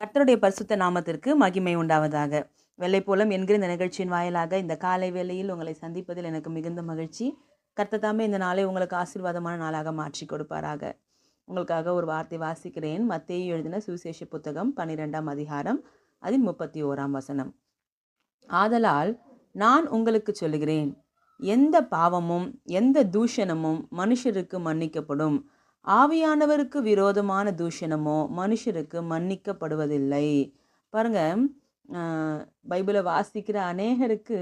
கர்த்தருடைய பரிசுத்த நாமத்திற்கு மகிமை உண்டாவதாக. வெள்ளைப்போலம் என்கிற இந்த நிகழ்ச்சியின் வாயிலாக இந்த காலை வேளையில் உங்களை சந்திப்பதில் எனக்கு மிகுந்த மகிழ்ச்சி. கர்த்தத்தாமே இந்த நாளை உங்களுக்கு ஆசீர்வாதமான நாளாக மாற்றி கொடுப்பாராக. உங்களுக்காக ஒரு வார்த்தை வாசிக்கிறேன். மத்தேயு எழுதின சுவிசேஷ புத்தகம் பன்னிரெண்டாம் அதிகாரம் அதில் முப்பத்தி ஓராம் வசனம். ஆதலால் நான் உங்களுக்கு சொல்லுகிறேன் எந்த பாவமும் எந்த தூஷணமும் மனுஷருக்கு மன்னிக்கப்படும். ஆவியானவருக்கு விரோதமான தூஷணமோ மனுஷருக்கு மன்னிக்கப்படுவதில்லை. பாருங்க பைபிளை வாசிக்கிற அநேகருக்கு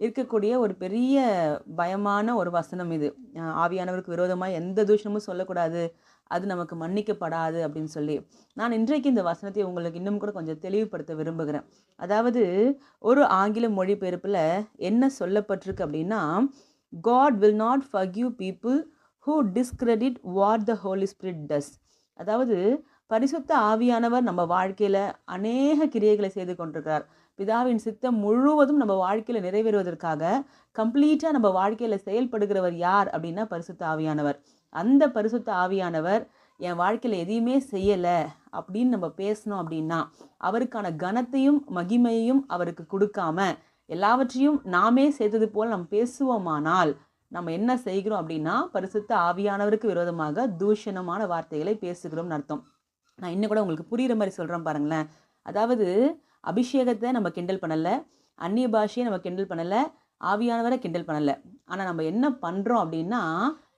இருக்கக்கூடிய ஒரு பெரிய பயமான ஒரு வசனம் இது. ஆவியானவருக்கு விரோதமாக எந்த தூஷணமும் சொல்லக்கூடாது. அது நமக்கு மன்னிக்கப்படாது அப்படின்னு சொல்லி. நான் இன்றைக்கு இந்த வசனத்தை உங்களுக்கு இன்னும் கூட கொஞ்சம் தெளிவுபடுத்த விரும்புகிறேன். அதாவது ஒரு ஆங்கில மொழிபெயர்ப்பில் என்ன சொல்லப்பட்டிருக்கு அப்படின்னா God will not forgive people who discredit what the Holy Spirit does அதாவது பரிசுத்த ஆவியானவர் நம்ம வாழ்க்கையில் அநேக கிரியைகளை செய்து கொண்டிருக்கிறார். பிதாவின் சித்தம் முழுவதும் நம்ம வாழ்க்கையில் நிறைவேறுவதற்காக கம்ப்ளீட்டாக நம்ம வாழ்க்கையில் செயல்படுகிறவர் யார் அப்படின்னா பரிசுத்த ஆவியானவர். அந்த பரிசுத்த ஆவியானவர் என் வாழ்க்கையில் எதையுமே செய்யலை அப்படின்னு நம்ம பேசணும் அப்படின்னா அவருக்கான கனத்தையும் மகிமையையும் அவருக்கு கொடுக்காம எல்லாவற்றையும் நாமே செய்தது போல் நம்ம பேசுவோமானால் நம்ம என்ன செய்கிறோம் அப்படின்னா பரிசுத்த ஆவியானவருக்கு விரோதமாக தூஷணமான வார்த்தைகளை பேசுகிறோம்னு அர்த்தம். நான் இன்னும் கூட உங்களுக்கு புரிகிற மாதிரி சொல்கிறேன் பாருங்களேன். அதாவது அபிஷேகத்தை நம்ம கிண்டல் பண்ணலை அந்நிய பாஷையை நம்ம கிண்டல் பண்ணலை ஆவியானவரை கிண்டல் பண்ணலை. ஆனால் நம்ம என்ன பண்ணுறோம் அப்படின்னா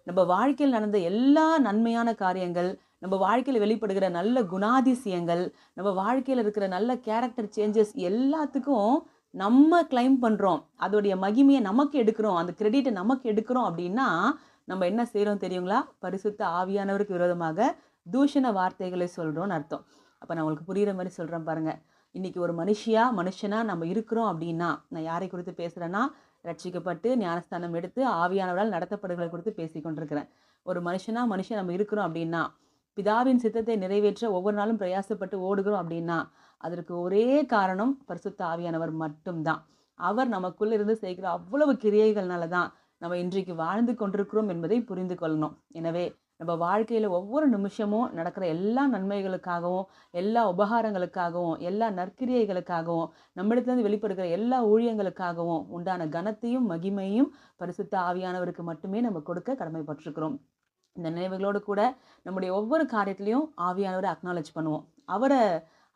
நம்ம வாழ்க்கையில் நடந்த எல்லா நன்மையான காரியங்கள் நம்ம வாழ்க்கையில் வெளிப்படுகிற நல்ல குணாதிசயங்கள் நம்ம வாழ்க்கையில் இருக்கிற நல்ல கேரக்டர் சேஞ்சஸ் எல்லாத்துக்கும் நம்ம கிளைம் பண்ணுறோம் அதோடைய மகிமையை நமக்கு எடுக்கிறோம். அந்த கிரெடிட்டை நமக்கு எடுக்கிறோம் அப்படின்னா நம்ம என்ன செய்கிறோம் தெரியுங்களா? பரிசுத்த ஆவியானவருக்கு விரோதமாக தூஷண வார்த்தைகளை சொல்கிறோம்னு அர்த்தம். அப்போ நான் உங்களுக்கு புரிகிற மாதிரி சொல்கிறேன் பாருங்கள் இன்றைக்கி ஒரு மனுஷியாக மனுஷனா நம்ம இருக்கிறோம் அப்படின்னா நான் யாரை குறித்து பேசுகிறேன்னா ரட்சிக்கப்பட்டு ஞானஸ்தானம் எடுத்து ஆவியானவரால் நடத்தப்படுகளை குறித்து பேசி கொண்டிருக்கிறேன் ஒரு மனுஷனா மனுஷன் நம்ம இருக்கிறோம் அப்படின்னா பிதாவின் சித்தத்தை நிறைவேற்ற ஒவ்வொரு நாளும் பிரயாசப்பட்டு ஓடுகிறோம் அப்படின்னா அதற்கு ஒரே காரணம் பரிசுத்த ஆவியானவர் மட்டும்தான். அவர் நமக்குள்ள இருந்து செய்கிற அவ்வளவு கிரியைகள்னால தான் நம்ம இன்றைக்கு வாழ்ந்து கொண்டிருக்கிறோம் என்பதை புரிந்து கொள்ளணும். எனவே நம்ம வாழ்க்கையில் ஒவ்வொரு நிமிஷமும் நடக்கிற எல்லா நன்மைகளுக்காகவும் எல்லா உபகாரங்களுக்காகவும் எல்லா நற்கிரியைகளுக்காகவும் நம்மிடத்துலேருந்து வெளிப்படுகிற எல்லா ஊழியங்களுக்காகவும் உண்டான கனத்தையும் மகிமையும் பரிசுத்த ஆவியானவருக்கு மட்டுமே நம்ம கொடுக்க கடமைப்பட்டிருக்கிறோம். இந்த நினைவுகளோடு கூட நம்முடைய ஒவ்வொரு காரியத்திலையும் ஆவியானவரை அக்னாலேஜ் பண்ணுவோம். அவரை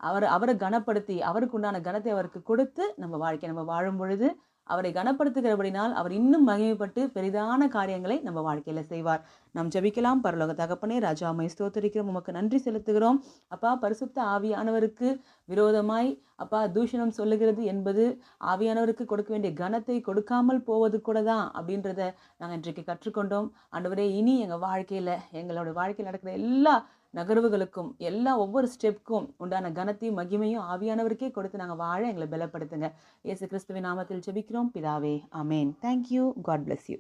அவர் அவரை கனப்படுத்தி அவருக்கு உண்டான கனத்தை அவருக்கு கொடுத்து நம்ம வாழ்க்கை நம்ம வாழும் பொழுது அவரை கனப்படுத்துகிறபடினால் அவர் இன்னும் மகிமைப்பட்டு பெரிதான காரியங்களை நம்ம வாழ்க்கையில் செய்வார். நாம் ஜெபிக்கலாம். பரலோக தகப்பனே ராஜா ஸ்தோத்தரிக்கிறோம். உமக்கு நன்றி செலுத்துகிறோம். அப்பா பரிசுத்த ஆவியானவருக்கு விரோதமாய் அப்பா தூஷணம் சொல்லுகிறது என்பது ஆவியானவருக்கு கொடுக்க வேண்டிய கனத்தை கொடுக்காமல் போவது கூட தான் அப்படின்றத நாங்கள் இன்றைக்கு கற்றுக்கொண்டோம். ஆண்டவரே இனி எங்கள் வாழ்க்கையில் எங்களோட வாழ்க்கையில் நடக்கிற எல்லா நகர்வுகளுக்கும் எல்லா ஒவ்வொரு ஸ்டெப்புக்கும் உண்டான கனத்தையும் மகிமையும் ஆவியானவருக்கே கொடுத்து நாங்கள் வாழ எங்களை பலப்படுத்துங்க. இயேசு கிறிஸ்துவின் நாமத்தில் ஜெபிக்கிறோம். பிதாவே அமேன் thank you God bless you